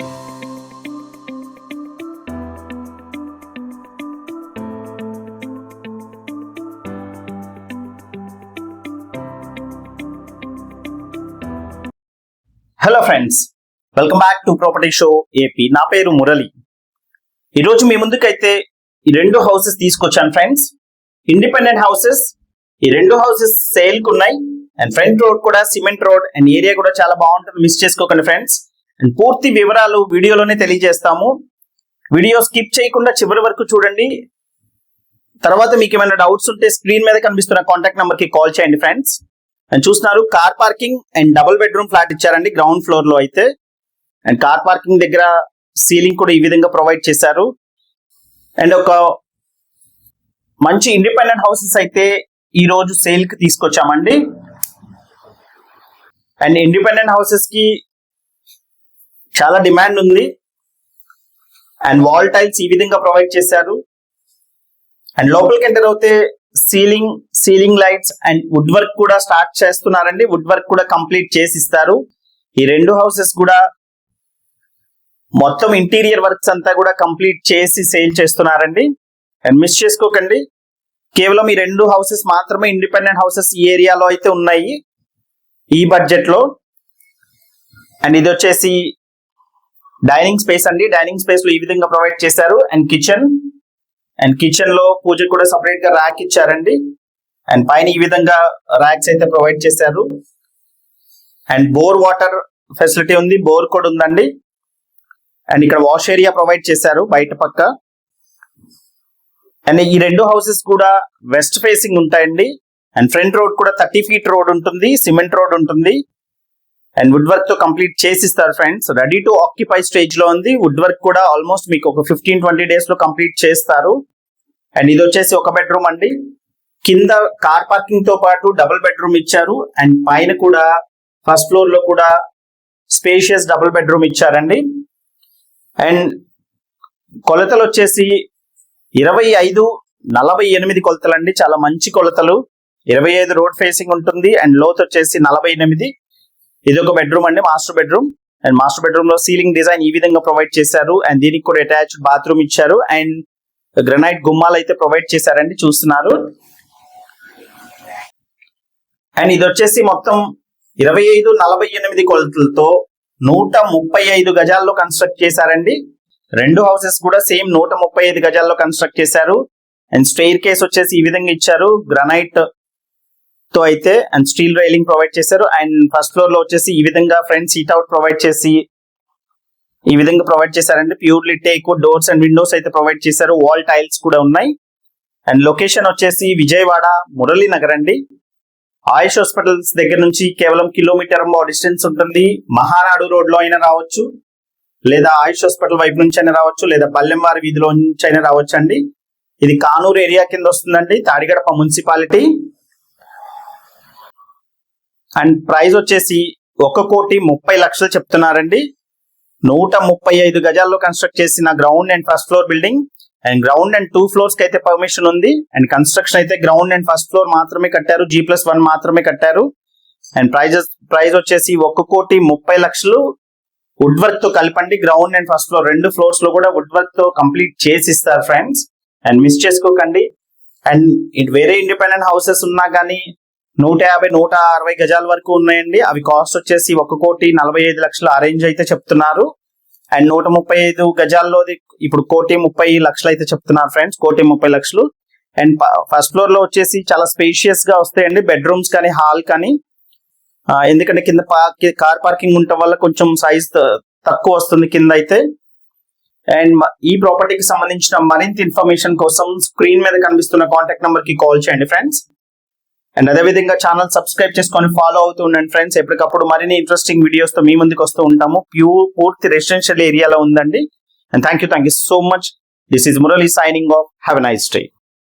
Hello friends welcome back to property show AP నా పేరు మురళి. ఈరోజు మీ ముందుకైతే ఈ రెండు హౌసెస్ తీసుకొచ్చాను ఫ్రెండ్స్ ఇండిపెండెంట్ హౌసెస్ ఈ రెండు హౌసెస్ సేల్కు ఉన్నాయి. అండ్ ఫ్రంట్ రోడ్ కూడా సిమెంట్ రోడ్ అండ్ ఏరియా కూడా చాలా బాగుంటుంది. మిస్ చేసుకోకండి ఫ్రెండ్స్ అండ్ పూర్తి వివరాలు వీడియోలోనే తెలియజేస్తాము. వీడియో స్కిప్ చేయకుండా చివరి వరకు చూడండి. తర్వాత మీకు ఏమైనా డౌట్స్ ఉంటే స్క్రీన్ మీద కనిపిస్తున్న కాంటాక్ట్ నెంబర్కి కాల్ చేయండి ఫ్రెండ్స్ అండ్ చూస్తున్నారు car parking and double bedroom flat ఇచ్చారండి గ్రౌండ్ ఫ్లోర్లో అయితే. అండ్ కార్ పార్కింగ్ దగ్గర సీలింగ్ కూడా ఈ విధంగా ప్రొవైడ్ చేశారు. అండ్ ఒక మంచి ఇండిపెండెంట్ హౌసెస్ అయితే ఈ రోజు సేల్కి తీసుకొచ్చామండి. అండ్ ఇండిపెండెంట్ హౌసెస్కి చాలా డిమాండ్ ఉంది. అండ్ వాల్ టైల్స్ ఈ విధంగా ప్రొవైడ్ చేశారు. అండ్ లోపలికి ఎంటర్ అవుతే ceiling ceiling lights and wood work కూడా స్టార్ట్ చేస్తున్నారండి. వుడ్ వర్క్ కూడా కంప్లీట్ చేసి ఇస్తారు ఈ రెండు హౌసెస్ కూడా మొత్తం ఇంటీరియర్ వర్క్స్ అంతా కూడా కంప్లీట్ చేసి సేల్ చేస్తున్నారండి. అండ్ మిస్ చేసుకోకండి. కేవలం ఈ రెండు హౌసెస్ మాత్రమే ఇండిపెండెంట్ హౌసెస్ ఈ ఏరియాలో అయితే ఉన్నాయి. ఈ బడ్జెట్లో. అండ్ ఇది వచ్చేసి డైనింగ్ స్పేస్ అండి. డైనింగ్ స్పేస్లో ఈ విధంగా ప్రొవైడ్ చేశారు. And kitchen. అండ్ కిచెన్లో పూజ కూడా సపరేట్గా ర్యాక్ ఇచ్చారండి. అండ్ పైన ఈ విధంగా ర్యాక్స్ అయితే ప్రొవైడ్ చేశారు. అండ్ బోర్ వాటర్ ఫెసిలిటీ ఉంది. బోర్ కూడా ఉందండి. అండ్ ఇక్కడ వాష్ ఏరియా ప్రొవైడ్ చేశారు బయట పక్క. అండ్ ఈ రెండు హౌసెస్ కూడా వెస్ట్ ఫేసింగ్ ఉంటాయండి. అండ్ ఫ్రంట్ రోడ్ కూడా థర్టీ ఫీట్ రోడ్ ఉంటుంది. సిమెంట్ రోడ్ ఉంటుంది. అండ్ వుడ్ వర్క్తో కంప్లీట్ చేసిస్తారు ఫ్రెండ్స్ రెడీ టు ఆక్యుపై స్టేజ్లో ఉంది. వుడ్ వర్క్ కూడా ఆల్మోస్ట్ మీకు ఒక ఫిఫ్టీన్ ట్వంటీ డేస్లో కంప్లీట్ చేస్తారు. అండ్ ఇది వచ్చేసి ఒక బెడ్రూమ్ అండి. కింద కార్ పార్కింగ్తో పాటు డబుల్ బెడ్రూమ్ ఇచ్చారు. అండ్ పైన కూడా ఫస్ట్ ఫ్లోర్లో కూడా స్పేషియస్ డబుల్ బెడ్రూమ్ ఇచ్చారండి. అండ్ కొలతలు వచ్చేసి ఇరవై ఐదు నలభై ఎనిమిది కొలతలు అండి చాలా మంచి కొలతలు. ఇరవై ఐదు రోడ్ ఫేసింగ్ ఉంటుంది. అండ్ లోత్ వచ్చేసి నలభై ఎనిమిది. ఇది ఒక బెడ్రూమ్ అండి మాస్టర్ బెడ్రూమ్ అండ్ మాస్టర్ బెడ్రూమ్లో సీలింగ్ డిజైన్ ఈ విధంగా ప్రొవైడ్ చేశారు. అండ్ దీనికి కూడా అటాచ్డ్ బాత్రూమ్ ఇచ్చారు. అండ్ గ్రనైట్ గుమ్మాలు అయితే ప్రొవైడ్ చేశారండి చూస్తున్నారు. అండ్ ఇది వచ్చేసి మొత్తం ఇరవై ఐదు నలభై ఎనిమిది కొలతలతో నూట ముప్పై ఐదు గజాల్లో కన్స్ట్రక్ట్ చేశారండి. రెండు హౌసెస్ కూడా సేమ్ నూట ముప్పై ఐదు గజాల్లో కన్స్ట్రక్ట్ చేశారు. అండ్ స్టెయిర్ కేస్ వచ్చేసి ఈ విధంగా ఇచ్చారు. గ్రనైట్ తో అయితే అండ్ స్టీల్ రైలింగ్ ప్రొవైడ్ చేశారు. అండ్ ఫస్ట్ ఫ్లోర్లో వచ్చేసి ఈ విధంగా ఫ్రంట్ సీట్ అవుట్ ప్రొవైడ్ చేసి ఈ విధంగా ప్రొవైడ్ చేశారండి. Purely teak doors and windows అయితే ప్రొవైడ్ చేశారు. వాల్ టైల్స్ కూడా ఉన్నాయి. అండ్ లొకేషన్ వచ్చేసి విజయవాడ మురళీనగర్ అండి. ఆయుష్ హాస్పిటల్స్ దగ్గర నుంచి కేవలం కిలోమీటర్ డిస్టెన్స్ ఉంటుంది. మహానాడు రోడ్లో అయినా రావచ్చు. లేదా ఆయుష్ హాస్పిటల్ వైపు నుంచి అయినా రావచ్చు. లేదా బల్లెంవారి వీధిలో నుంచి అయినా రావచ్చు అండి ఇది కానూరు ఏరియా కింద వస్తుందండి. తాడిగడప మున్సిపాలిటీ. అండ్ ప్రైస్ వచ్చేసి ఒక కోటి ముప్పై లక్షలు చెప్తున్నారండి. నూట ముప్పై ఐదు గజాల్లో కన్స్ట్రక్ట్ చేసిన ground and first floor building and ground and two ఫ్లోర్స్కి అయితే పర్మిషన్ ఉంది. అండ్ కన్స్ట్రక్షన్ అయితే గ్రౌండ్ అండ్ ఫస్ట్ ఫ్లోర్ మాత్రమే కట్టారు. జీ ప్లస్ వన్ మాత్రమే కట్టారు. అండ్ ప్రైజెస్ ప్రైస్ వచ్చేసి ఒక్క కోటి ముప్పై లక్షలు. వుడ్ వర్క్తో కలపండి. గ్రౌండ్ అండ్ ఫస్ట్ ఫ్లోర్ రెండు ఫ్లోర్స్లో కూడా వుడ్ వర్క్తో కంప్లీట్ చేసి ఇస్తారు ఫ్రెండ్స్ అండ్ మిస్ చేసుకోకండి. అండ్ ఇటు వేరే ఇండిపెండెంట్ హౌసెస్ ఉన్నా కానీ నూట యాభై నూట అరవై గజాల వరకు ఉన్నాయండి. అవి కాస్ట్ వచ్చేసి ఒక కోటి నలభై ఐదు లక్షలు అరేంజ్ అయితే చెప్తున్నారు. అండ్ నూట ముప్పై ఐదు గజాల్లోది ఇప్పుడు కోటి ముప్పై లక్షలు అయితే చెప్తున్నారు ఫ్రెండ్స్ కోటి ముప్పై లక్షలు. అండ్ ఫస్ట్ ఫ్లోర్లో వచ్చేసి చాలా స్పేషియస్గా వస్తాయండి. బెడ్రూమ్స్ కానీ హాల్ కానీ. ఎందుకంటే కింద కార్ పార్కింగ్ ఉండటం వల్ల కొంచెం సైజ్ తక్కువ వస్తుంది కింద అయితే. అండ్ ఈ ప్రాపర్టీకి సంబంధించిన మరింత ఇన్ఫర్మేషన్ కోసం స్క్రీన్ మీద కనిపిస్తున్న కాంటాక్ట్ నంబర్కి కాల్ చేయండి ఫ్రెండ్స్ అండ్ అదే విధంగా ఛానల్ సబ్స్క్రైబ్ చేసుకొని ఫాలో అవుతూ ఉండండి ఫ్రెండ్స్ ఎప్పటికప్పుడు మరిన్ని ఇంట్రెస్టింగ్ వీడియోస్తో మీ ముందుకు వస్తూ ఉంటాము. ప్యూర్ పూర్తి రెసిడెన్షియల్ ఏరియాలో ఉందండి. And thank you thank you so much this is Murali signing off have a nice day